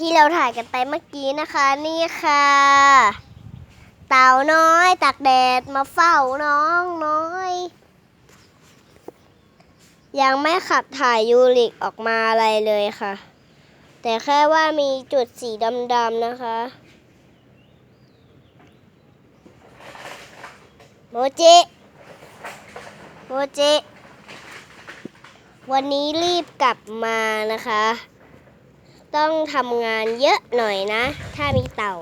ที่เราถ่ายกันไปเมื่อกี้นะคะนี่ค่ะ เต่าน้อยตักแดดมาเฝ้าน้องน้อย ยังไม่ขับถ่ายยูริกออกมาอะไรเลยค่ะ แต่แค่ว่ามีจุดสีดำๆนะคะ โมจิโมจิวันนี้รีบกลับมานะคะ ต้องทำงานเยอะหน่อยนะ ถ้ามีเต่า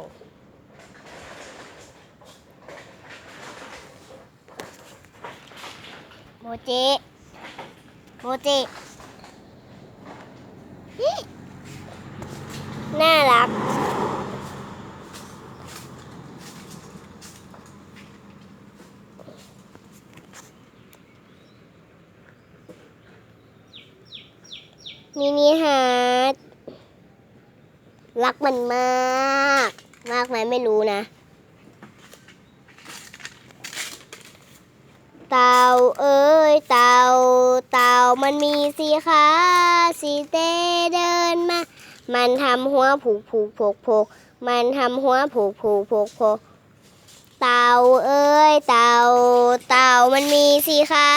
โมจิ โมจิน่ารัก มินิฮาร์ด รักมันมาก มากไหมไม่รู้นะ เต่าเอ้ยเต่าเต่ามันมีสีขาสีเตเดินมา มันทำหัวผูกผูกโผกโผกมันทำหัวผูกผูกโผกโผกเต่าเอ้ยเต่าเต่ามันมีสีขา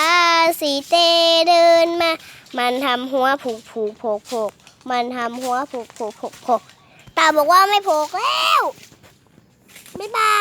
สีเตเดินมา มันทำหัวผูกผูกโผกโผกมันทำหัวผูกผูกโผกโผก ตาบอกว่าไม่โผล่แล้ว บ๊ายบาย